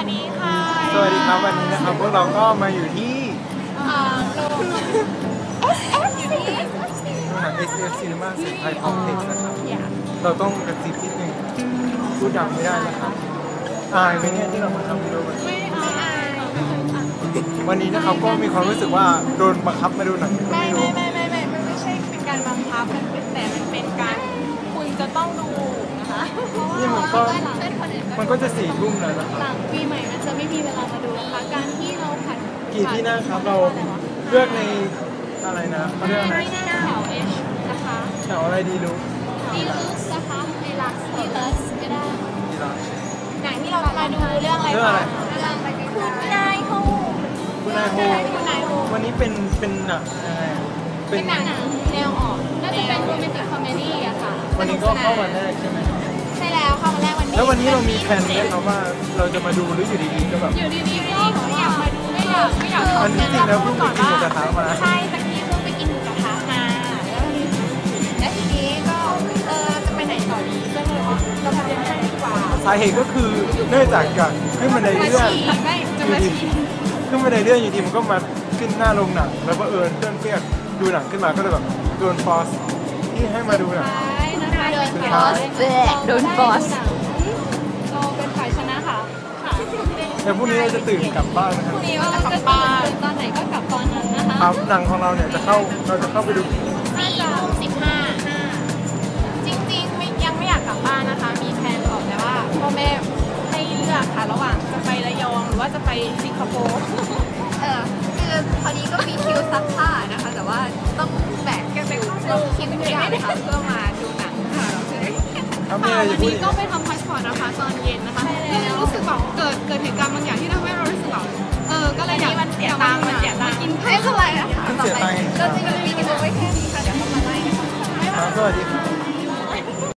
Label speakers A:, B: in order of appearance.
A: วัสดีค่ะ
B: สวัสดีครับวันนี้นะครับพวกเราก็มาอยู่ที่
A: อ่าโรงอยู่ที่
B: โรงหนัง SF Cinema เซ็นไทยคอมเพล็กซ์นะครับ
A: อย่า
B: เราต้องกระซิบนิดนึงพูดดังไม่ได้นะครับอายไหมเนี่ยที่เรามาทำวิดีโอแบบนี้
A: ไม่อาย
B: วันนี้นะครับก็มีความรู้สึกว่าโดนบังคับมาดูหนัง
A: ไม่
B: ไม่
A: ไม่
B: รู้
A: ไม่ไม่ไม่มันไม่ใช่เป็นการบังคับมันเป็นแต่มันเป็นการ คุณจะต้องดูนะคะ
B: นี่มันก็
A: เพื่อนคนอื่น
B: มันก็จะสี่ทุ่มแล้วนะค
A: ห
B: รับ
A: ลังปีใหม่มันจะไม่มีเวลามาดูนะคะ การที่เราผัด
B: กี่ที่นั่งครับเราเลือกในอะไรนะเขาเรียกอะไร
A: ที่นั่งแถวเอชนะคะ
B: แถวอะไรดีรู้
A: ดีลุสนะคะในลักซ์ดีลัสก็ได้
B: ดีละ
A: หนังที่เรามาดูเรื่องอะไร
B: เรื่องอะไร
A: เรื่องคุณนายโฮ
B: คุณนายโฮ
A: คุณนายโฮ
B: วันนี้เป็นเป็นหนังยังไงเป็
A: เป็นนหนังแนวออกน่าจะเป็นโรแมนติกคอมเมดี้อะค่ะ
B: วันนี้ก็เข้าวันแรกใช่ไหม
A: แรกวันนี้
B: แล้ววันนี้เรามีแผนไหมครับว่าเราจะมาดูหรืออยู่ดีๆก็แบบ
A: อยู่ดีๆก็ไม่อยากมาดูไม่อยากไม่อยาก
B: อันที่จริงแล้วเพิ่งไปกินหมูกระทะมา
A: ใช่ตะกี้เพิ่งไปกินหมูกระทะมาแล้วทีนี้แล้วทีนี้ก็เออจะไปไหนต่อดีก็เลยว่าเรามาเรียนกันดีกว่า
B: สาเหตุก็คือเนื่องจากจากขึ้นบันได
A: มา
B: เลื่อน
A: ฉี่ไม่จะมาฉี่
B: ขึ้นบันไดเลื่อนอยู่ดีมันก็มาขึ้นหน้าโรงหนังแล้วก็เอิญเพื่อนเพื่อนดูหนังขึ้นมาก็เลยแบบโดนฟอสที่ให้มาดูหนัง
A: ท้ายนะคะโดน
B: สุด
A: ฟอ
B: ท้าย
A: สโดนฟอส
B: แล้วพรุ่งนี้เราจะตื่นกลับบ้านนะค
A: พ
B: รับ
A: รุ่งนี้เราจะตื่นตอนไหนก็กลับตอนนั้นนะคะ
B: ครับหนังของเราเนี่ยจะเข้าเราจะเข้าไปดู
A: สี่ทุ่มสิบห้าจริงๆไม่ยังไม่อยากกลับบ้านนะคะ มีแผนบอกแต่ว่าพ่อแม่ให้เลือกค่ะระหว่างจะไประยองหรือว่าจะไปสิงคโปร์
C: เออคือพอดีก็มีคิวซักผ้านะคะ แต่ว่าต้องแบกแกไปลงคิวทุกอย่างนะคะเพื่อมาดูหนังค่ะเราจะได้
B: ครับมี
A: ค่ะ
B: อะไร
A: วั
B: จะ
A: น
B: พูด
A: นี้
B: อีก
A: ก็ไปทำพาสปอร์ตนะคะตอนเย็นนะคะก็เล สียตังค์มันเสียตังค์กิน
C: ให้เท่าไหร่นะคะ
B: เสียตังค์
C: ก็จริงๆมีกินเอาไว้แค่นี้ค่ะเดี๋ยวเขามาไล่นะคะ
B: ครับสวัสดีครับ